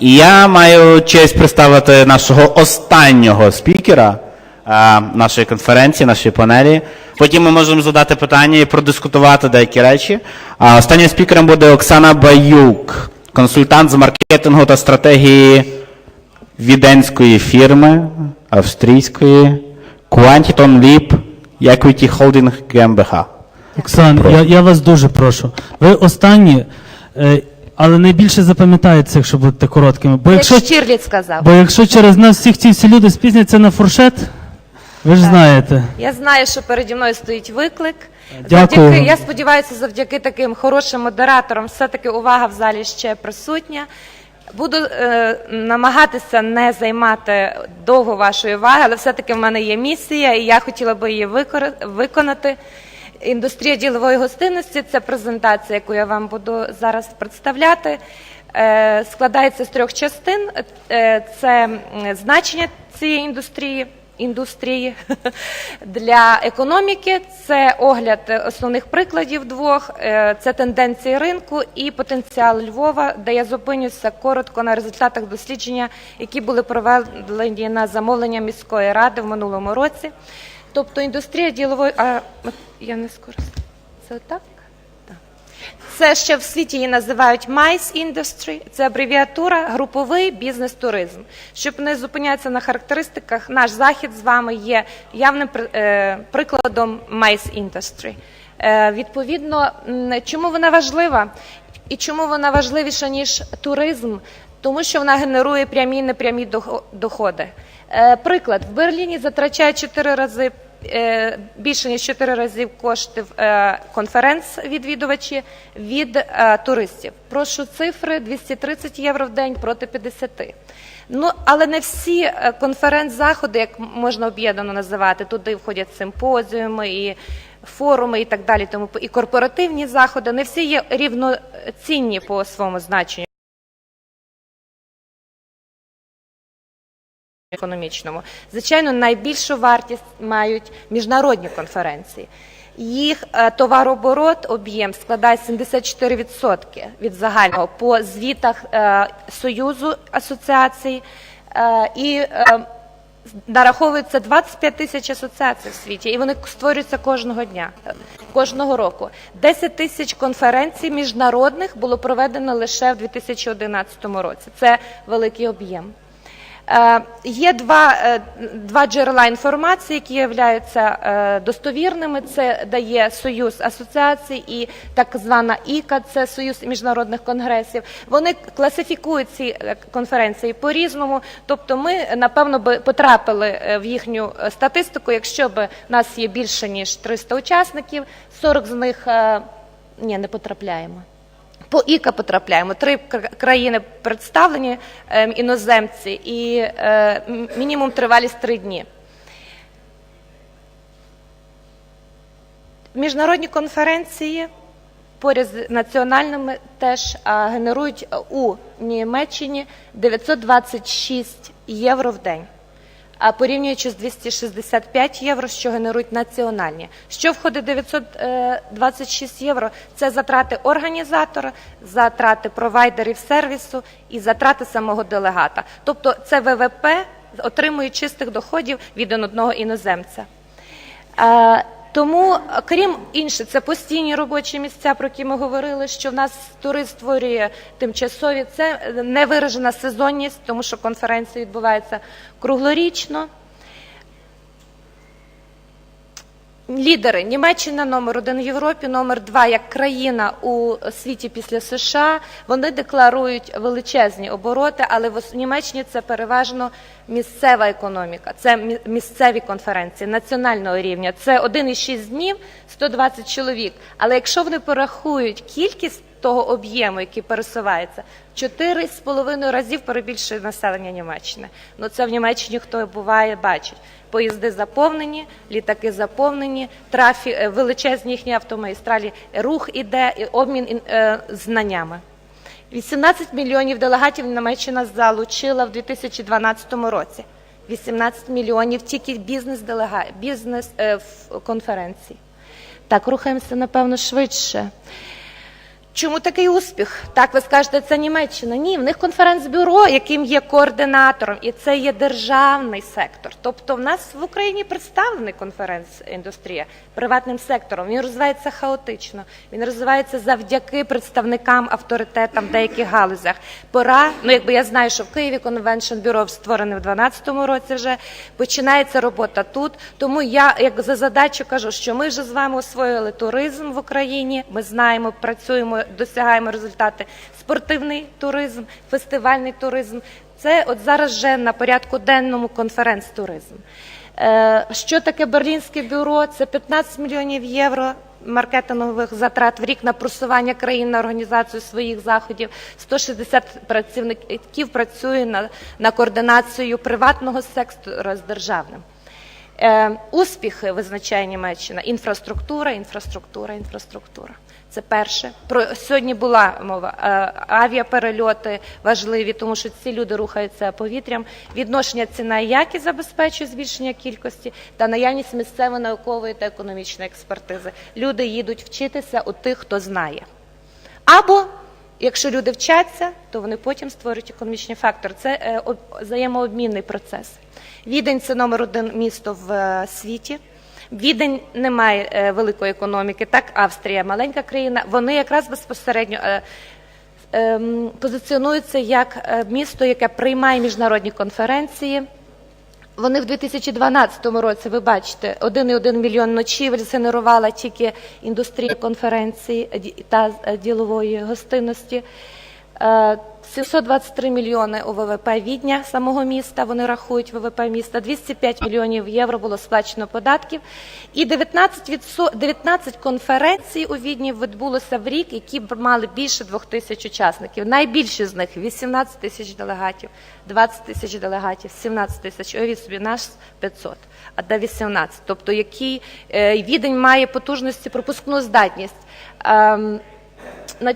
І я маю честь представити нашого останнього спікера а, нашої конференції, нашої панелі. Потім ми можемо задати питання і продискутувати деякі речі. А останнім спікером буде Оксана Баюк, консультант з маркетингу та стратегії віденської фірми австрійської Quantiton Leap Equity Holding GmbH. Оксан, я, я вас дуже прошу. Ви останні, е, але найбільше запам'ятається, якщо будете короткими. Бо Як якщо, Штірліц сказав. бо якщо через нас всіх ці всі люди спізняться на фуршет, ви ж знаєте. Я знаю, що переді мною стоїть виклик. Дякую. Завдяки, я сподіваюся, завдяки таким хорошим модераторам все-таки увага в залі ще присутня. Буду е, намагатися не займати довго вашої уваги, але все-таки в мене є місія, і я хотіла би її викор- виконати. Індустрія ділової гостинності це презентація, яку я вам буду зараз представляти. Е, складається з трьох частин: Е, це значення цієї індустрії індустрії для економіки. Це огляд основних прикладів двох, е, це тенденції ринку і потенціал Львова, де я зупинюся коротко на результатах дослідження, які були проведені на замовлення міської ради в минулому році. Тобто індустрія ділової. А от я не скористаю. Це так? Так. Це ще в світі її називають MICE Industry, це абревіатура груповий бізнес-туризм. Щоб не зупинятися на характеристиках, наш захід з вами є явним е, прикладом MICE Industry. Е, відповідно, чому вона важлива і чому вона важливіша ніж туризм? Тому що вона генерує прямі і непрямі дохо- доходи. Е, приклад, в Берліні затрачає 4 рази е, більше ніж 4 разів коштів е, конференц-відвідувачі від е, туристів. Прошу цифри 230 євро в день проти 50. Ну, але не всі конференц-заходи, як можна об'єднано називати, туди входять симпозіуми і форуми і так далі, тому і корпоративні заходи, не всі є рівноцінні по своєму значенню. Економічному. Звичайно, найбільшу вартість мають міжнародні конференції. Їх е, товарооборот, об'єм складає 74% від загального по звітах е, Союзу асоціацій. Е, і нараховується 25 тисяч асоціацій в світі, і вони створюються кожного дня, кожного року. 10 тисяч конференцій міжнародних було проведено лише в 2011 році. Це великий об'єм. Е, Є два, е, два джерела інформації, які являються е, достовірними. Це дає Союз асоціацій і так звана ІКА, це Союз міжнародних конгресів. Вони класифікують ці конференції по-різному. Тобто, ми напевно би потрапили в їхню статистику, якщо б нас є більше ніж 300 учасників, 40 з них ні, не потрапляємо. По ІКА потрапляємо. Три кра- країни представлені ем, іноземці і е, мінімум тривалість три дні. Міжнародні конференції поряд з національними теж генерують у Німеччині 926 євро в день. А порівнюючи з 265 євро, що генерують національні. Що входить 926 євро? Це затрати організатора, затрати провайдерів сервісу і затрати самого делегата. Тобто це ВВП отримує чистих доходів від одного іноземця. Тому, крім інших, це постійні робочі місця, про які ми говорили, що в нас турист створює тимчасові. Це невиражена сезонність, тому що конференції відбуваються круглорічно. Лідери Німеччина номер один в Європі, номер два як країна у світі після США. Вони декларують величезні обороти, але в Німеччині це переважно місцева економіка, це мі- місцеві конференції національного рівня. Це 1,6 днів, 120 чоловік. Але якщо вони порахують кількість того об'єму, який пересувається, 4,5 разів перебільшує населення Німеччини. Ну це в Німеччині хто буває, бачить. Поїзди заповнені, літаки заповнені, трафі е, величезні їхні автомагістралі, рух іде, обмін ін- е, знаннями. 18 мільйонів делегатів Німеччина залучила в 2012 році. 18 мільйонів тільки бізнес-делега... бізнес е. Так, рухаємося, напевно, швидше. Чому такий успіх? Так, ви скажете, це Німеччина. Ні, в них конференц-бюро, яким є координатором, і це є державний сектор. Тобто, в нас в Україні представлений конференц-індустрія приватним сектором. Він розвивається хаотично. Він розвивається завдяки представникам, авторитетам в деяких галузях. Пора, ну якби я знаю, що в Києві конвеншн бюро створене в 2012 році вже починається робота тут. Тому я як за задачу кажу, що ми вже з вами освоїли туризм в Україні. Ми знаємо, працюємо, досягаємо результати. Спортивний туризм, фестивальний туризм. Це от зараз вже на порядку денному конференц-туризм. Е, Що таке Берлінське бюро? Це 15 мільйонів євро маркетингових затрат в рік на просування країн на організацію своїх заходів. 160 працівників працює на, на координацію приватного сектора з державним. Е, успіхи визначає Німеччина. Інфраструктура, інфраструктура, інфраструктура. Це перше. Про сьогодні була мова. Е, авіаперельоти важливі, тому що ці люди рухаються повітрям. Відношення ціна і якість забезпечує збільшення кількості та наявність місцевої наукової та економічної експертизи. Люди їдуть вчитися у тих, хто знає. Або якщо люди вчаться, то вони потім створюють економічний фактор. Це е, взаємообмінний процес. Відень це номер один місто в е, світі. Відень не має е, великої економіки, так Австрія маленька країна. Вони якраз безпосередньо е, ем, позиціонуються як е, місто, яке приймає міжнародні конференції. Вони в 2012 році, ви бачите, 1,1 мільйон ночівель згенерувала тільки індустрія конференцій е, та ділової гостинності. Е, 723 мільйони у ВВП Відня самого міста. Вони рахують ВВП міста. 205 мільйонів євро було сплачено податків. І 19, відсо- 19 конференцій у Відні відбулося в рік, які мали більше двох тисяч учасників. Найбільші з них 18 тисяч делегатів, 20 тисяч делегатів, 17 тисяч. Уявіть собі, наш 500, а де 18. Тобто, який е, відень має потужності, пропускну здатність.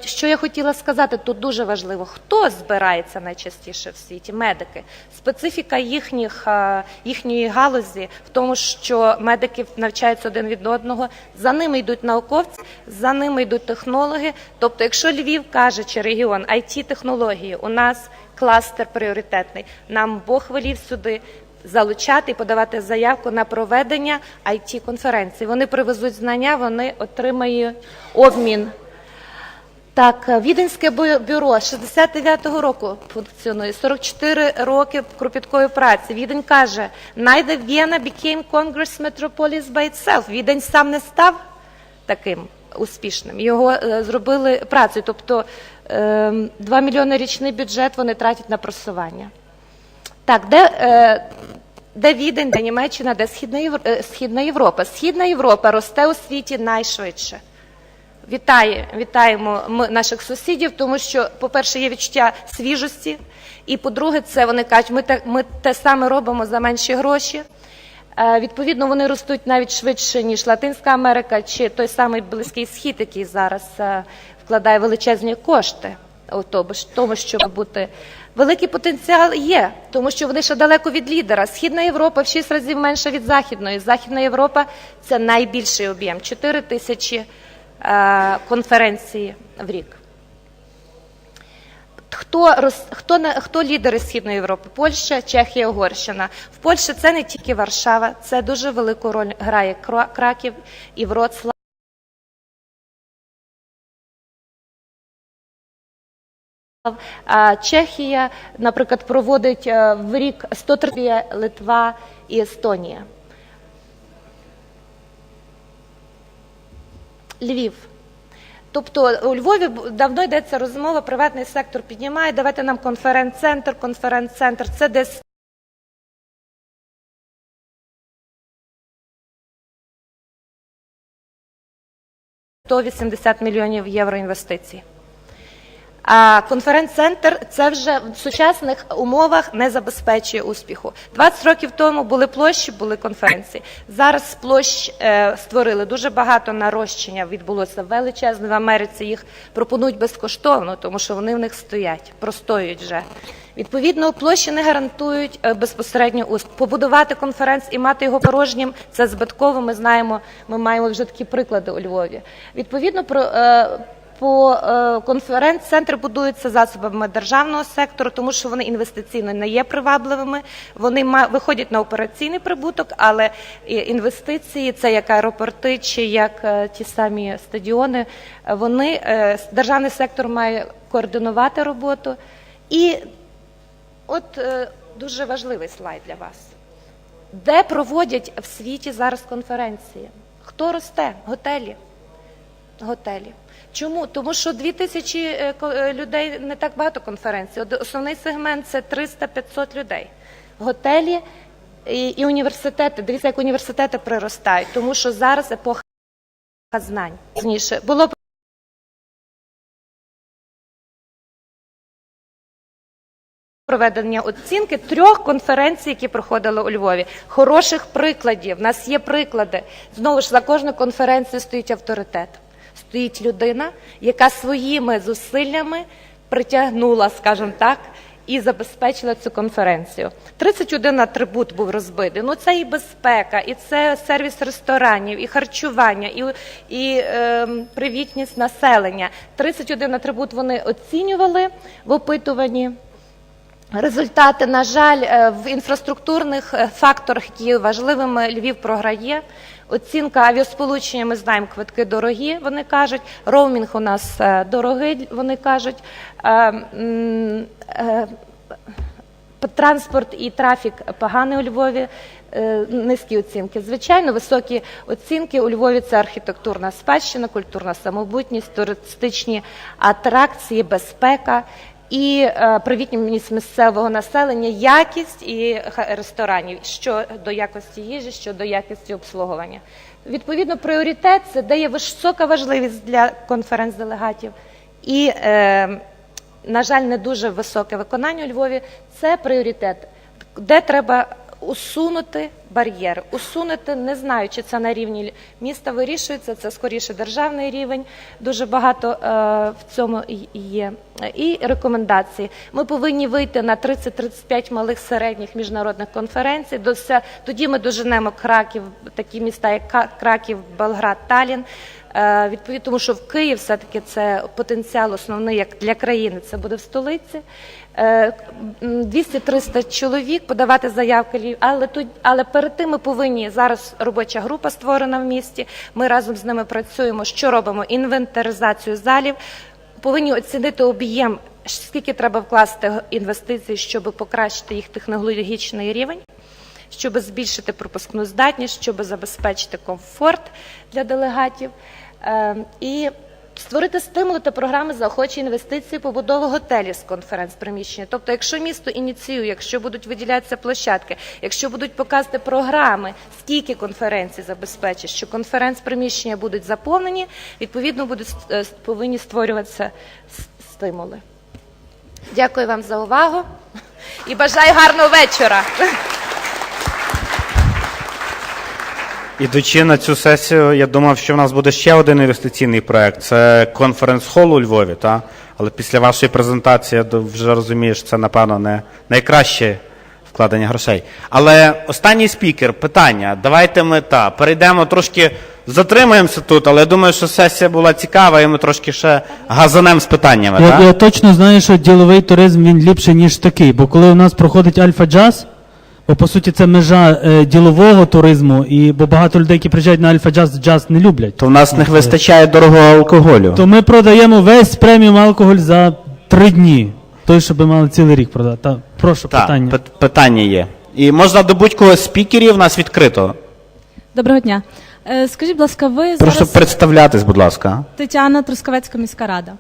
Що я хотіла сказати, тут дуже важливо, хто збирається найчастіше в світі? Медики. Специфіка їхніх, е, їхньої галузі в тому, що медики навчаються один від одного, за ними йдуть науковці, за ними йдуть технологи. Тобто, якщо Львів каже чи регіон it технології у нас кластер пріоритетний, нам Бог велів сюди. Залучати і подавати заявку на проведення it конференції. Вони привезуть знання, вони отримають обмін так, Віденське бю- бюро 69-го року функціонує, 44 роки кропіткої праці. Відень каже, neither Vienna became Congress metropolis by itself. Відень сам не став таким успішним. Його е, зробили працею, тобто е, 2 мільйони річний бюджет вони тратять на просування. Так, де, е, де Відень, де Німеччина, де е, Східна Європа? Східна Європа росте у світі найшвидше. Вітає, вітаємо ми наших сусідів, тому що, по-перше, є відчуття свіжості, і по-друге, це вони кажуть, ми те, ми те саме робимо за менші гроші. Е, відповідно, вони ростуть навіть швидше, ніж Латинська Америка чи той самий Близький Схід, який зараз е, вкладає величезні кошти тому, щоб бути. Великий потенціал є, тому що вони ще далеко від лідера. Східна Європа в 6 разів менша від Західної. Західна Європа це найбільший об'єм 4 тисячі е, конференцій в рік. Хто, роз- хто, хто лідери Східної Європи? Польща, Чехія, Угорщина. В Польщі це не тільки Варшава, це дуже велику роль грає Кра- Краків і Вроцлав. Чехія, наприклад, проводить е, в рік 103 Литва і Естонія. Львів. Тобто у Львові давно йдеться розмова, приватний сектор піднімає, давайте нам конференц-центр, конференц-центр. Це десь – 180 мільйонів євро інвестицій. А конференц-центр це вже в сучасних умовах не забезпечує успіху. 20 років тому були площі, були конференції. Зараз площ е, створили дуже багато нарощення. Відбулося величезне в Америці. Їх пропонують безкоштовно, тому що вони в них стоять, простоюють вже. Відповідно, площі не гарантують е, безпосередньо успіх. Побудувати конференц і мати його порожнім це збитково. Ми знаємо, ми маємо вже такі приклади у Львові. Відповідно, про е, по е, конференц-центр будується засобами державного сектору, тому що вони інвестиційно не є привабливими. Вони виходять на операційний прибуток, але інвестиції, це як аеропорти чи як е, ті самі стадіони, вони е, державний сектор має координувати роботу. І от дуже важливий слайд для вас. Де проводять в світі зараз конференції? Хто росте? Готелі. Готелі. Чому? Тому що 2000 е, ко- е, людей не так багато конференцій. Основний сегмент це 300-500 людей. Готелі і, і університети. Дивіться, як університети приростають, тому що зараз епоха знань. Було проведення оцінки трьох конференцій, які проходили у Львові. Хороших прикладів. У нас є приклади. Знову ж за кожну конференцію стоїть авторитет. Стоїть людина, яка своїми зусиллями притягнула, скажімо так, і забезпечила цю конференцію. 31 атрибут був розбитий. Ну це і безпека, і це сервіс ресторанів, і харчування, і, і ем, привітність населення. 31 атрибут вони оцінювали в опитуванні. Результати, на жаль, е, в інфраструктурних е, факторах, які важливими, Львів програє. Оцінка авіасполучення, ми знаємо, квитки дорогі, вони кажуть. Роумінг у нас е, дорогий, вони кажуть. Транспорт і трафік поганий у Львові, низькі оцінки. Звичайно, високі оцінки у Львові це архітектурна спадщина, культурна самобутність, туристичні атракції, безпека і е, привітність місцевого населення, якість і ресторанів, щодо якості їжі, що до якості обслуговування. Відповідно, пріоритет це де висока важливість для конференц-делегатів. І е, на жаль, не дуже високе виконання у Львові. Це пріоритет, де треба усунути бар'єри. Усунути, не знаю, чи це на рівні міста вирішується, це скоріше державний рівень. Дуже багато е, в цьому є. І рекомендації. Ми повинні вийти на 30-35 малих середніх міжнародних конференцій. До Тоді ми доженемо Краків, такі міста, як Краків, Белград, Талін. Е, Відповідно, тому що в Київ все-таки це потенціал основний як для країни. Це буде в столиці. Е, 200-300 чоловік подавати заявки, але тут, але перед тим ми повинні зараз робоча група створена в місті. Ми разом з ними працюємо. Що робимо? Інвентаризацію залів. Повинні оцінити об'єм, скільки треба вкласти інвестицій, щоб покращити їх технологічний рівень щоб збільшити пропускну здатність, щоб забезпечити комфорт для делегатів е, і створити стимули та програми заохочення інвестицій побудови готелів з конференц-приміщення. Тобто, якщо місто ініціює, якщо будуть виділятися площадки, якщо будуть показувати програми, скільки конференцій забезпечить, що конференц-приміщення будуть заповнені, відповідно будуть е, повинні створюватися стимули. Дякую вам за увагу і бажаю гарного вечора. Ідучи на цю сесію, я думав, що в нас буде ще один інвестиційний проект. Це конференц-хол у Львові, та? але після вашої презентації я вже розумію, що це, напевно, не найкраще вкладення грошей. Але останній спікер, питання. Давайте ми та, перейдемо трошки, затримаємося тут, але я думаю, що сесія була цікава, і ми трошки ще газанем з питаннями. Я, та? я точно знаю, що діловий туризм він ліпший, ніж такий. Бо коли у нас проходить альфа-джаз, бо по суті це межа е, ділового туризму, і бо багато людей, які приїжджають на альфа-джаз, джаз не люблять. То в нас не вистачає дорогого алкоголю. То ми продаємо весь преміум алкоголь за три дні. Той, щоб мали цілий рік продати. Та, прошу, Так, питання. пит- питання є. І можна до будь-кого з спікерів у нас відкрито. Доброго дня. Е, Скажіть, будь ласка, ви Прошу зараз представлятись, будь ласка. Тетяна Трускавецька міська рада.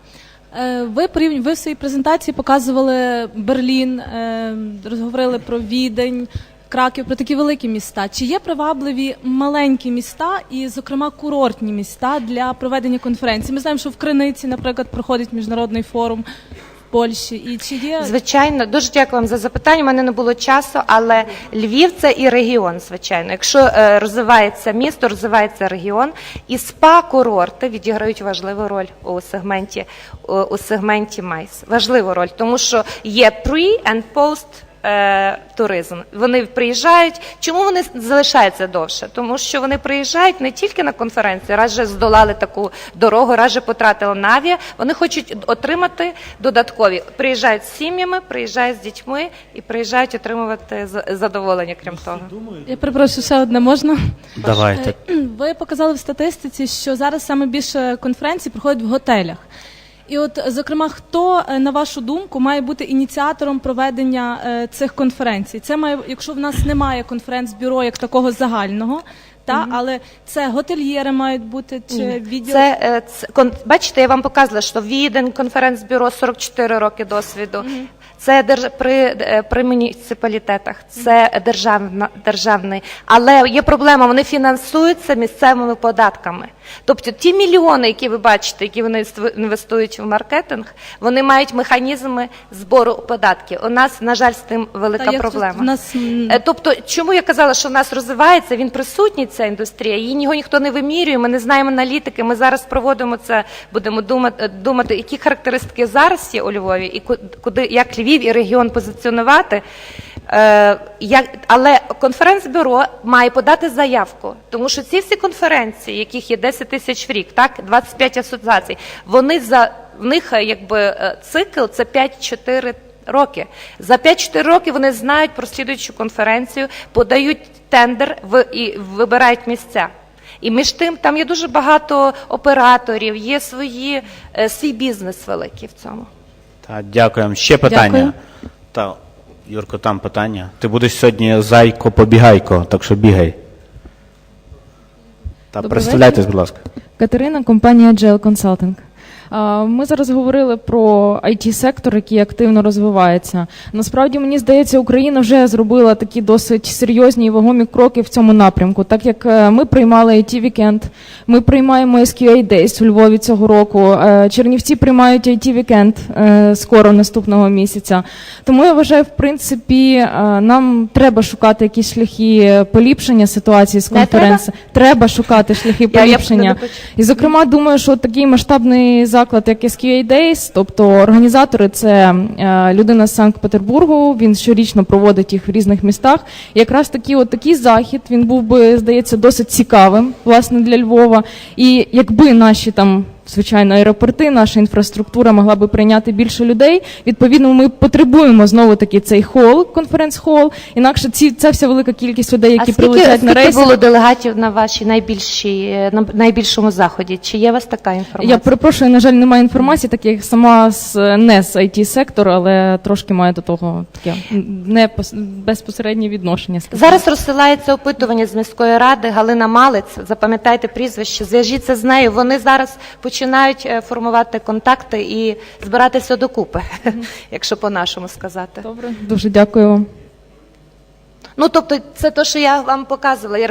Е, Ви порівню- ви в своїй презентації показували Берлін, е, розговорили про Відень, Краків, про такі великі міста. Чи є привабливі маленькі міста і, зокрема, курортні міста для проведення конференції? Ми знаємо, що в Криниці, наприклад, проходить міжнародний форум Польщі. І чи є Звичайно, дуже дякую вам за запитання. У мене не було часу, але Львів це і регіон, звичайно. Якщо е, розвивається місто, розвивається регіон, і спа-курорти відіграють важливу роль у сегменті у сегменті МАЙС. Важливу роль, тому що є pre and post е, туризм. Вони приїжджають. Чому вони залишаються довше? Тому що вони приїжджають не тільки на конференцію, раз же здолали таку дорогу, раз же потратили на авіа. Вони хочуть отримати додаткові. Приїжджають з сім'ями, приїжджають з дітьми і приїжджають отримувати з- задоволення, крім того. Я перепрошую, ще одне можна. Давайте. Ви показали в статистиці, що зараз саме більше конференцій проходять в готелях. І от, зокрема, хто, е, на вашу думку, має бути ініціатором проведення е, цих конференцій? Це має, якщо в нас немає конференц-бюро як такого загального, та, але це готельєри мають бути чи відділ. Це, е, це кон- бачите, я вам показувала, що Відень, конференц-бюро 44 роки досвіду. Це держ, при, е, при муніципалітетах, це державна, державний. Але є проблема, вони фінансуються місцевими податками. Тобто ті мільйони, які ви бачите, які вони інвестують в маркетинг, вони мають механізми збору податків. У нас, на жаль, з тим велика Та проблема. нас, Е, Тобто, чому я казала, що в нас розвивається, він присутній, ця індустрія, її ніго ніхто не вимірює, ми не знаємо аналітики, ми зараз проводимо це, будемо думати, думати які характеристики зараз є у Львові, і куди, як Львів і регіон позиціонувати. Е, але конференц-бюро має подати заявку, тому що ці всі конференції, яких є 10 тисяч в рік, так, 25 асоціацій, вони за, в них е, е, цикл це 5-4 роки. За 5-4 роки вони знають про слідуючу конференцію, подають тендер і вибирають місця. І між тим там є дуже багато операторів, є свої, свій бізнес великий в цьому. Та, дякуємо. Ще питання. Дякую. Та, Юрко, там питання. Ти будеш сьогодні зайко побігайко, так що бігай. Та Добрий представляйтесь, будь ласка. Катерина, компанія Agile Consulting. Ми зараз говорили про it сектор який активно розвивається. Насправді, мені здається, Україна вже зробила такі досить серйозні і вагомі кроки в цьому напрямку. Так як е, ми приймали it вікенд ми приймаємо SQA Days у Львові цього року. е, Чернівці приймають it вікенд скоро наступного місяця. Тому я вважаю, в принципі, е, нам треба шукати якісь шляхи поліпшення ситуації з Не треба? Треба шукати шляхи Я- я поліпшення. І, зокрема, думаю, що такий масштабний заклад, як SQA Days, тобто організатори, це е, людина з Санкт-Петербургу. Він щорічно проводить їх в різних містах. Якраз такі, от такий захід він був би, здається, досить цікавим власне для Львова. І якби наші там. Звичайно, аеропорти, наша інфраструктура могла би прийняти більше людей. Відповідно, ми потребуємо знову таки цей хол, конференц-хол. Інакше ці ця вся велика кількість людей, які а скільки, прилетять на скільки було делегатів на вашій найбільшій, е, на найбільшому заході? Чи є у вас така інформація? Я перепрошую, на жаль, немає інформації, так як сама з не з it сектору, але трошки маю до того таке не пос- безпосереднє відношення. скажімо. Зараз розсилається опитування з міської ради Галина Малець. Запам'ятайте прізвище, зв'яжіться з нею. Вони зараз починають е, формувати контакти і збиратися докупи, якщо по-нашому сказати. добре, дуже дякую вам. Ну тобто, це те, що я вам показувала.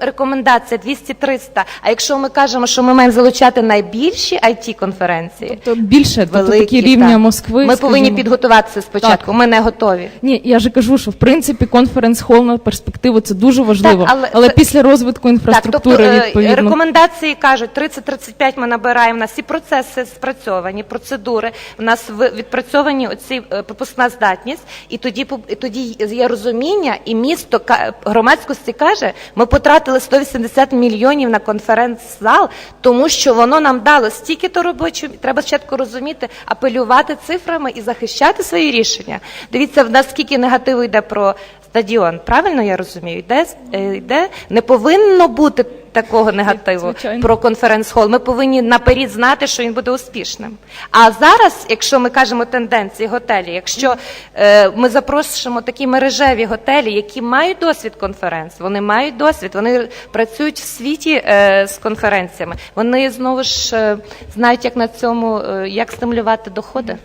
Рекомендація 200-300. А якщо ми кажемо, що ми маємо залучати найбільші it конференції, Тобто більше, тобто такі рівня так. Москви. ми повинні підготуватися спочатку. Так. Ми не готові. Ні, я ж кажу, що в принципі конференц-хол на перспективу це дуже важливо. але але це- після розвитку інфраструктури так, тобто, е, відповідно. рекомендації кажуть, 30-35 ми набираємо. У нас всі процеси спрацьовані, процедури. У нас відпрацьовані оці е, пропускна здатність, і тоді і тоді є розуміння, і місто громадськості каже, ми потратили 180 мільйонів на конференц-зал, тому що воно нам дало стільки то робочого. Треба спочатку розуміти, апелювати цифрами і захищати свої рішення. Дивіться, в нас скільки негативу йде про стадіон. Правильно я розумію? Йде, е, йде не повинно бути такого негативу Звичайно. про конференц-хол. Ми повинні наперед знати, що він буде успішним. А зараз, якщо ми кажемо тенденції готелі, якщо е, ми запрошуємо такі мережеві готелі, які мають досвід конференц, вони мають досвід, вони працюють в світі е, з конференціями. Вони знову ж е, знають, як на цьому, е, як стимулювати доходи.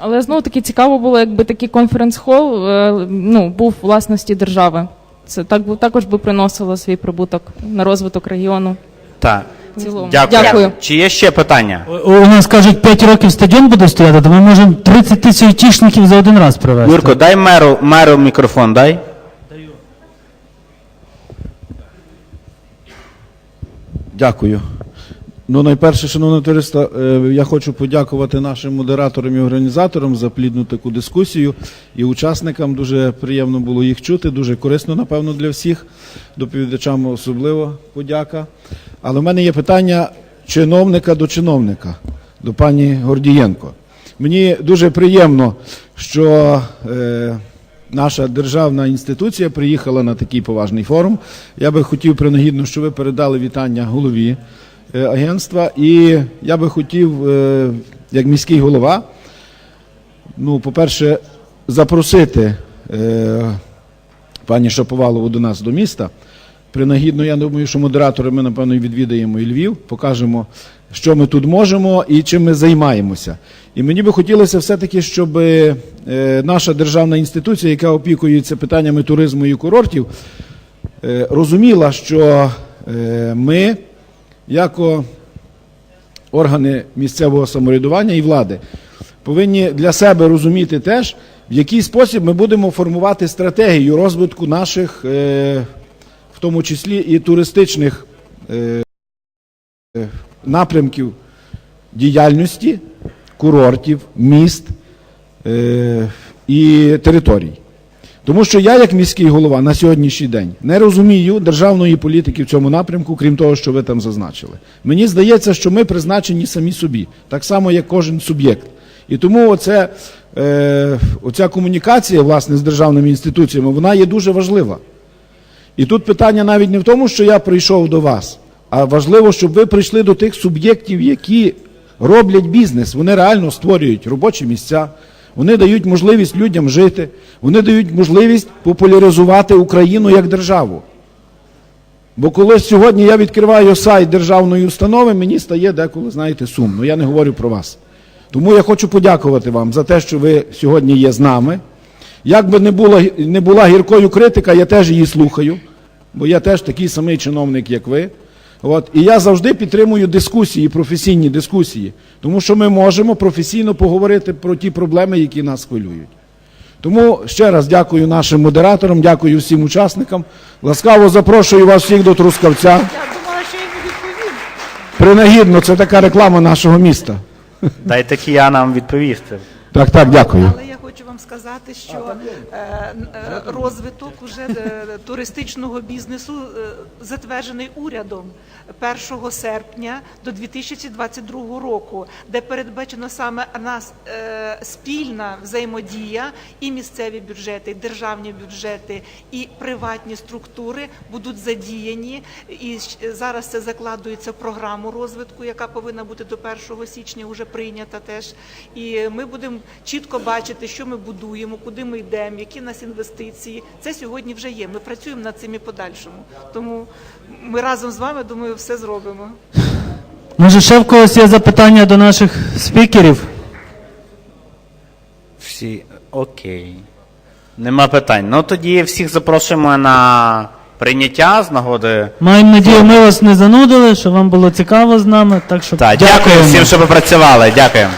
Але знову таки цікаво було, якби такий конференц-хол е, ну, був власності держави. Це так би також би приносило свій прибуток на розвиток регіону. Так. В цілому. Дякую. Дякую. Чи є ще питання? У у нас кажуть, 5 років стадіон буде стояти, то ми можемо 30 тисяч тішників за один раз привезти. Юрко, дай меру, меру мікрофон, дай. Дякую. Ну, найперше, шановне товариство, е, я хочу подякувати нашим модераторам і організаторам за плідну таку дискусію. І учасникам дуже приємно було їх чути, дуже корисно, напевно, для всіх. Доповідачам особливо подяка. Але в мене є питання чиновника до чиновника, до пані Гордієнко. Мені дуже приємно, що е, наша державна інституція приїхала на такий поважний форум. Я би хотів принагідно, щоб ви передали вітання голові агентства. І я би хотів, е, як міський голова, ну, по-перше, запросити е, пані Шаповалову до нас до міста. Принагідно, я думаю, що модератори ми, напевно, відвідаємо і Львів, покажемо, що ми тут можемо і чим ми займаємося. І мені би хотілося все-таки, щоб е, наша державна інституція, яка опікується питаннями туризму і курортів, е, розуміла, що е, ми, як органи місцевого самоврядування і влади, повинні для себе розуміти теж, в який спосіб ми будемо формувати стратегію розвитку наших, е, в тому числі і туристичних е, напрямків діяльності, курортів, міст е, і територій. Тому що я, як міський голова, на сьогоднішній день не розумію державної політики в цьому напрямку, крім того, що ви там зазначили. Мені здається, що ми призначені самі собі, так само, як кожен суб'єкт. І тому оце, е, оця комунікація власне, з державними інституціями вона є дуже важлива. І тут питання навіть не в тому, що я прийшов до вас, а важливо, щоб ви прийшли до тих суб'єктів, які роблять бізнес. Вони реально створюють робочі місця, вони дають можливість людям жити, вони дають можливість популяризувати Україну як державу. Бо коли сьогодні я відкриваю сайт державної установи, мені стає деколи, знаєте, сумно. Я не говорю про вас. Тому я хочу подякувати вам за те, що ви сьогодні є з нами. Як би не була, не була гіркою критика, я теж її слухаю, бо я теж такий самий чиновник, як ви. От. І я завжди підтримую дискусії, професійні дискусії, тому що ми можемо професійно поговорити про ті проблеми, які нас хвилюють. Тому ще раз дякую нашим модераторам, дякую всім учасникам. Ласкаво запрошую вас всіх до Трускавця. Я думала, що відповім. Принагідно, це така реклама нашого міста. Дайте киянам відповісти. Так, так, дякую. Вам сказати, що е, е, розвиток уже е, туристичного бізнесу затверджений урядом 1 серпня до 2022 року, де передбачено саме нас спільна взаємодія і місцеві бюджети, і державні бюджети, і приватні структури будуть задіяні. І зараз це закладується в програму розвитку, яка повинна бути до 1 січня вже прийнята теж. І ми будемо чітко бачити, що ми будуємо, куди ми йдемо, які в нас інвестиції. Це сьогодні вже є. Ми працюємо над цим і подальшому. Тому ми разом з вами, думаю, все зробимо. Може, ще в когось є запитання до наших спікерів? Всі окей. Нема питань. Ну тоді всіх запрошуємо на прийняття з нагоди. Маємо надію, ми вас не занудили, що вам було цікаво з нами. Так що Так, дякую всім, що ви працювали. Дякую.